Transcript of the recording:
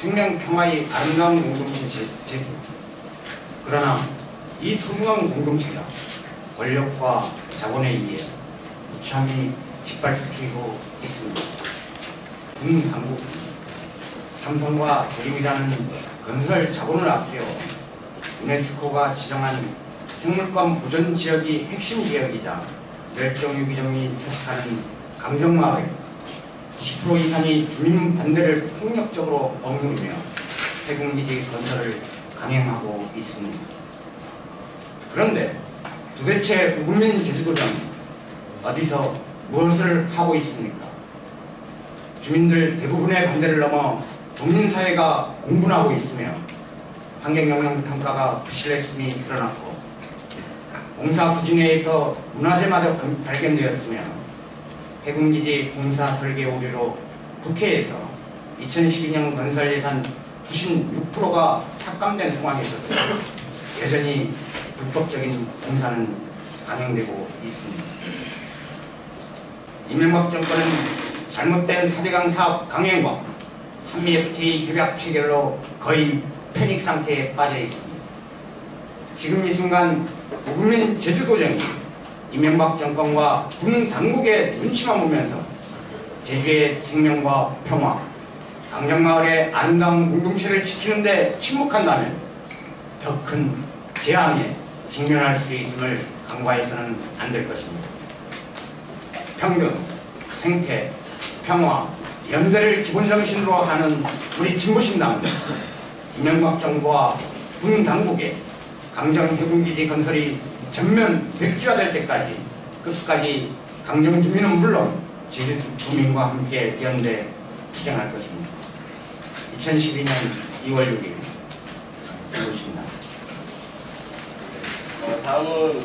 생명 평화의 아름다운 공동체 제- 제주. 그러나 이 소중한 공동체가 권력과 자본에 의해 무참히 짓밟히고 있습니다. 군 당국 삼성과 대륙이라는 건설 자본을 앞세워 유네스코가 지정한 생물권 보존 지역이 핵심 지역이자 멸종 위기종이 서식하는 강정마을 90% 이상이 주민 반대를 폭력적으로 억누르며 해군기지 건설을 강행하고 있습니다. 그런데 도대체 국민 제주도는 어디서 무엇을 하고 있습니까? 주민들 대부분의 반대를 넘어 국민사회가 공분하고 있으며 환경영향 평가가 부실했음이 드러났고 공사 부진회에서 문화재마저 발- 발견되었으며 해군기지 공사 설계 오류로 국회에서 2012년 건설 예산 96%가 삭감된 상황에서도 여전히 불법적인 공사는 강행되고 있습니다. 이명박 정권은 잘못된 4대강 사업 강행과 한미 FTA 협약 체결로 거의 패닉 상태에 빠져 있습니다. 지금 이 순간 국민 제주도정이 이명박 정권과 군 당국의 눈치만 보면서 제주의 생명과 평화, 강정마을의 아름다운 공동체를 지키는데 침묵한다면 더 큰 재앙에 직면할 수 있음을 간과해서는 안 될 것입니다. 평등, 생태, 평화, 연대를 기본정신으로 하는 우리 진보신당은 이명박 정부와 군 당국의 강정 해군기지 건설이 전면 백지화될 때까지 끝까지 강정 주민은 물론 제주 주민과 함께 연대 투쟁할 것입니다. 2012년 2월 6일 진보신당 어, 다음은